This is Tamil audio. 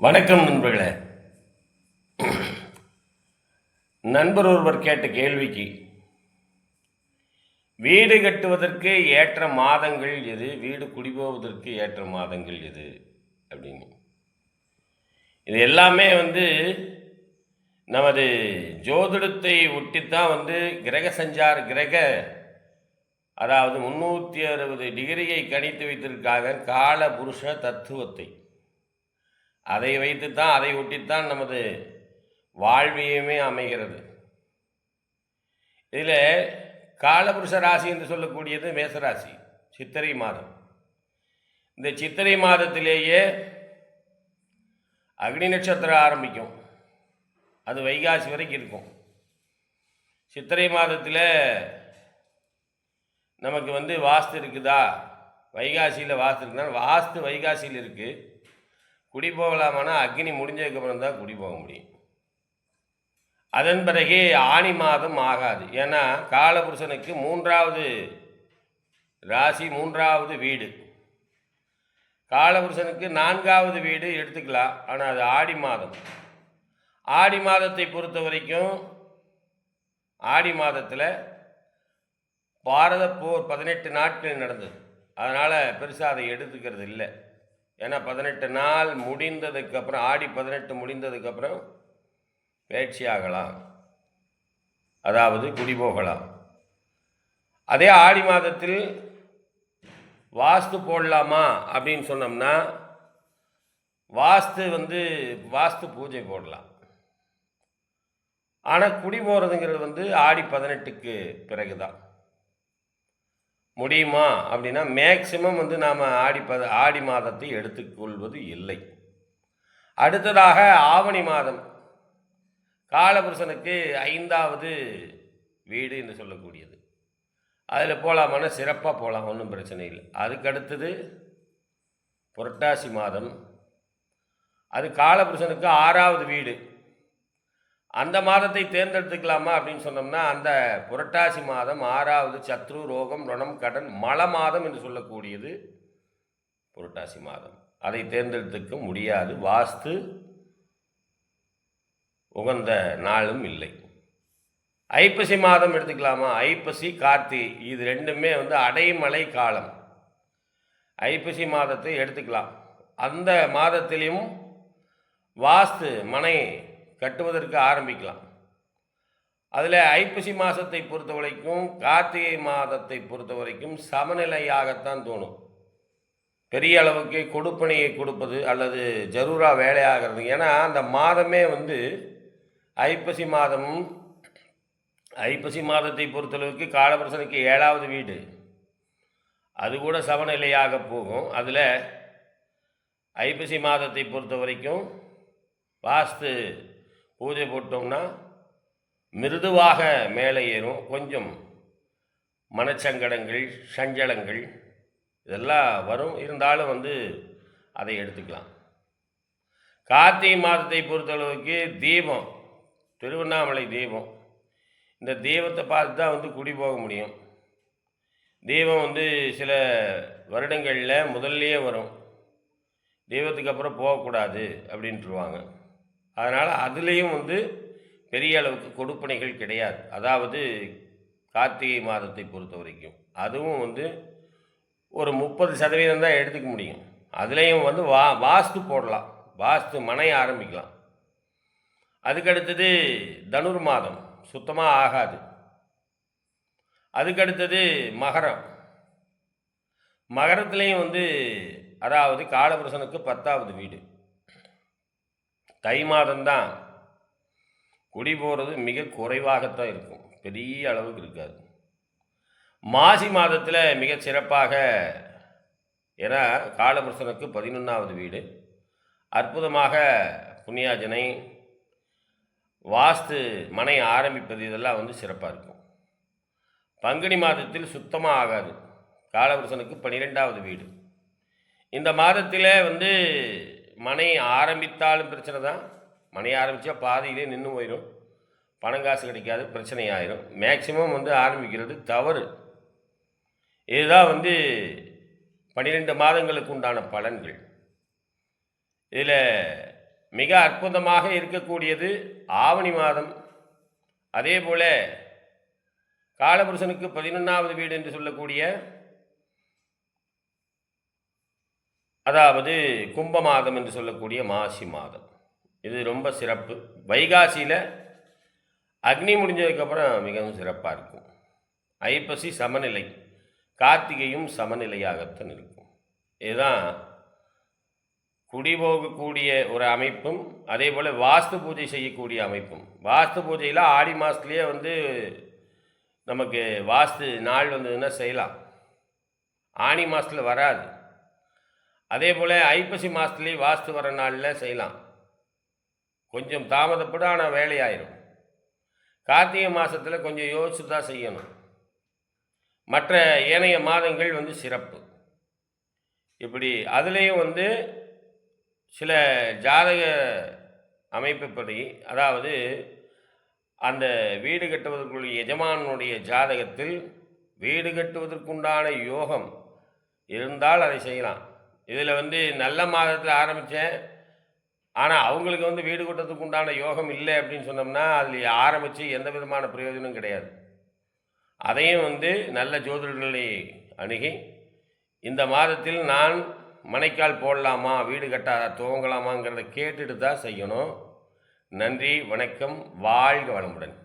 வணக்கம் நண்பர்களே. நண்பர் ஒருவர் கேட்ட கேள்விக்கு வீடு கட்டுவதற்கு ஏற்ற மாதங்கள் எது? வீடு குடிபோவதற்கு ஏற்ற மாதங்கள் எது? அப்படின்னு. இது எல்லாமே வந்து நமது ஜோதிடத்தை ஒட்டித்தான் வந்து கிரக சஞ்சார் கிரக அதாவது முந்நூற்றி அறுபது டிகிரியை கணித்து வைத்திருக்காங்க கால புருஷ தத்துவத்தை. அதை வைத்துத்தான் அதை ஒட்டித்தான் நமது வாழ்வியமே அமைகிறது. இதில் காலபுருஷ ராசி என்று சொல்லக்கூடியது மேசராசி சித்திரை மாதம். இந்த சித்திரை மாதத்திலேயே அக்னி நட்சத்திரம் ஆரம்பிக்கும். அது வைகாசி வரைக்கும் இருக்கும். சித்திரை மாதத்தில் நமக்கு வந்து வாஸ்து இருக்குதா? வைகாசியில் வாஸ்து இருக்குதா? வாஸ்து வைகாசியில் இருக்குது குடி போகலாமானா அக்னி முடிஞ்சதுக்கப்புறம் தான் குடி போக முடியும். அதன் பிறகு ஆணி மாதம் ஆகாது. ஏன்னா காலபுருஷனுக்கு மூன்றாவது ராசி மூன்றாவது வீடு. காலபுருஷனுக்கு நான்காவது வீடு எடுத்துக்கலாம். ஆனால் அது ஆடி மாதம். ஆடி மாதத்தை பொறுத்த வரைக்கும் ஆடி மாதத்தில் பாரத போர் பதினெட்டு நாட்கள் நடந்தது. அதனால் பெருசாக அதை எடுத்துக்கிறது இல்லை. ஏன்னா பதினெட்டு நாள் முடிந்ததுக்கப்புறம் ஆடி பதினெட்டு முடிந்ததுக்கப்புறம் பேச்சு ஆகலாம். அதாவது குடிபோகலாம் அதே ஆடி மாதத்தில் வாஸ்து போடலாமா அப்படின்னு சொன்னோம்னா வாஸ்து வந்து வாஸ்து பூஜை போடலாம். ஆனால் குடி போகிறதுங்கிறது வந்து ஆடி பதினெட்டுக்கு பிறகு தான் முடியுமா அப்படின்னா மேக்சிமம் வந்து நாம் ஆடி பத ஆடி மாதத்தை எடுத்துக்கொள்வது இல்லை. அடுத்ததாக ஆவணி மாதம். காலபுருஷனுக்கு ஐந்தாவது வீடு என்று சொல்லக்கூடியது. அதில் போகலாமான்னா சிறப்பாக போகலாம் ஒன்றும் பிரச்சனை இல்லை. அதுக்கு அடுத்தது புரட்டாசி மாதம். அது காலபுருஷனுக்கு ஆறாவது வீடு. அந்த மாதத்தை தேர்ந்தெடுத்துக்கலாமா அப்படின்னு சொன்னோம்னா அந்த புரட்டாசி மாதம் ஆறாவது சத்ரு ரோகம் ரணம் கடன் மல மாதம் என்று சொல்லக்கூடியது புரட்டாசி மாதம். அதை தேர்ந்தெடுத்துக்க முடியாது. வாஸ்து உகந்த நாளும் இல்லை. ஐப்பசி மாதம் எடுத்துக்கலாமா? ஐப்பசி கார்த்தி இது ரெண்டுமே வந்து அடைமலை காலம். ஐப்பசி மாதத்தை எடுத்துக்கலாம். அந்த மாதத்திலையும் வாஸ்து மனை கட்டுவதற்கு ஆரம்பிக்கலாம். அதில் ஐப்பசி மாதத்தை பொறுத்த வரைக்கும் கார்த்திகை மாதத்தை பொறுத்த வரைக்கும் சமநிலையாகத்தான் தோணும். பெரிய அளவுக்கு கொடுப்பனையை கொடுப்பது அல்லது ஜரூராக வேலையாகிறது. ஏன்னா அந்த மாதமே வந்து ஐப்பசி மாதம் ஐப்பசி மாதத்தை பொறுத்தளவுக்கு காலபரசனுக்கு ஏழாவது வீடு. அது கூட சமநிலையாக போகும். அதில் ஐப்பசி மாதத்தை பொறுத்த வரைக்கும் வாஸ்து பூஜை போட்டோம்னா மிருதுவாக மேலே ஏறும். கொஞ்சம் மனச்சங்கடங்கள் சஞ்சலங்கள் இதெல்லாம் வரும். இருந்தாலும் வந்து அதை எடுத்துக்கலாம். கார்த்திகை மாதத்தை பொறுத்தளவுக்கு தீபம் திருவண்ணாமலை தீபம். இந்த தீபத்தை பார்த்து தான் வந்து குடி போக முடியும். தீபம் வந்து சில வருடங்களில் முதல்லையே வரும். தெய்வத்துக்கு அப்புறம் போகக்கூடாது அப்படின்ட்டுருவாங்க. அதனால் அதுலேயும் வந்து பெரிய அளவுக்கு கொடுப்பனைகள் கிடையாது. அதாவது கார்த்திகை மாதத்தை பொறுத்த வரைக்கும். அதுவும் வந்து ஒரு முப்பது சதவீதம் தான் எடுத்துக்க முடியும். அதுலேயும் வந்து வா வாஸ்து போடலாம். வாஸ்து மனைய ஆரம்பிக்கலாம். அதுக்கடுத்தது தனுர் மாதம். சுத்தமாக ஆகாது. அதுக்கடுத்தது மகரம். மகரத்துலேயும் வந்து அதாவது காலபுருஷனுக்கு பத்தாவது வீடு. தை மாதம்தான் குடி போகிறது மிக குறைவாகத்தான் இருக்கும். பெரிய அளவுக்கு இருக்காது. மாசி மாதத்தில் மிக சிறப்பாக ஏன்னா காலபுருஷனுக்கு பதினொன்றாவது வீடு. அற்புதமாக புண்ணியாஜனை வாஸ்து மனை ஆரம்பிப்பது இதெல்லாம் வந்து சிறப்பாக இருக்கும். பங்குனி மாதத்தில் சுத்தமாக ஆகாது. காலபுருஷனுக்கு பன்னிரெண்டாவது வீடு. இந்த மாதத்தில் வந்து மனை ஆரம்பித்தாலும் பிரச்சனை தான். மனை ஆரம்பித்தா பாதியிலே நின்று போயிடும் பணம் காசு கிடைக்காது பிரச்சனை ஆயிரும் மேக்சிமம் வந்து ஆரம்பிக்கிறது தவறு. இதுதான் வந்து பன்னிரெண்டு மாதங்களுக்கு உண்டான பலன்கள். இதில் மிக அற்புதமாக இருக்கக்கூடியது ஆவணி மாதம். அதே போல் காலபுருஷனுக்கு பதினொன்றாவது வீடு என்று சொல்லக்கூடிய அதாவது கும்ப மாதம் என்று சொல்லக்கூடிய மாசி மாதம். இது ரொம்ப சிறப்பு. வைகாசியில் அக்னி முடிஞ்சதுக்கப்புறம் மிகவும் சிறப்பாக இருக்கும். ஐப்பசி சமநிலை கார்த்திகையும் சமநிலையாகத்தான் இருக்கும். இதுதான் குடிபோகக்கூடிய ஒரு அமைப்பும் அதே போல் வாஸ்து பூஜை செய்யக்கூடிய அமைப்பும். வாஸ்து பூஜையில் ஆடி மாதத்துலேயே வந்து நமக்கு வாஸ்து நாள் வந்ததுன்னா செய்யலாம். ஆனி மாதத்தில் வராது. அதே போல் ஐப்பசி மாதத்துலேயும் வாஸ்து வர நாளில் செய்யலாம். கொஞ்சம் தாமதப்படும் ஆனால் வேலையாயிரும். கார்த்திகை மாதத்தில் கொஞ்சம் யோசித்து தான் செய்யணும். மற்ற ஏனைய மாதங்கள் வந்து சிறப்பு. இப்படி அதுலேயும் வந்து சில ஜாதக அமைப்புப்படி அதாவது அந்த வீடு கட்டுவதற்குரிய எஜமானுடைய ஜாதகத்தில் வீடு கட்டுவதற்குண்டான யோகம் இருந்தால் அதை செய்யலாம். இதில் வந்து நல்ல மாதத்தில் ஆரம்பித்தேன். ஆனால் அவங்களுக்கு வந்து வீடு கூட்டத்துக்கு உண்டான யோகம் இல்லை அப்படின்னு சொன்னோம்னா அதில் ஆரம்பித்து எந்த விதமான பிரயோஜனம் கிடையாது. அதையும் வந்து நல்ல ஜோதிடர்களை அணுகி இந்த மாதத்தில் நான் மனைக்கால் போடலாமா வீடு கட்ட துவங்கலாமாங்கிறத கேட்டுட்டு தான் செய்யணும். நன்றி வணக்கம் வாழ்க வளமுடன்.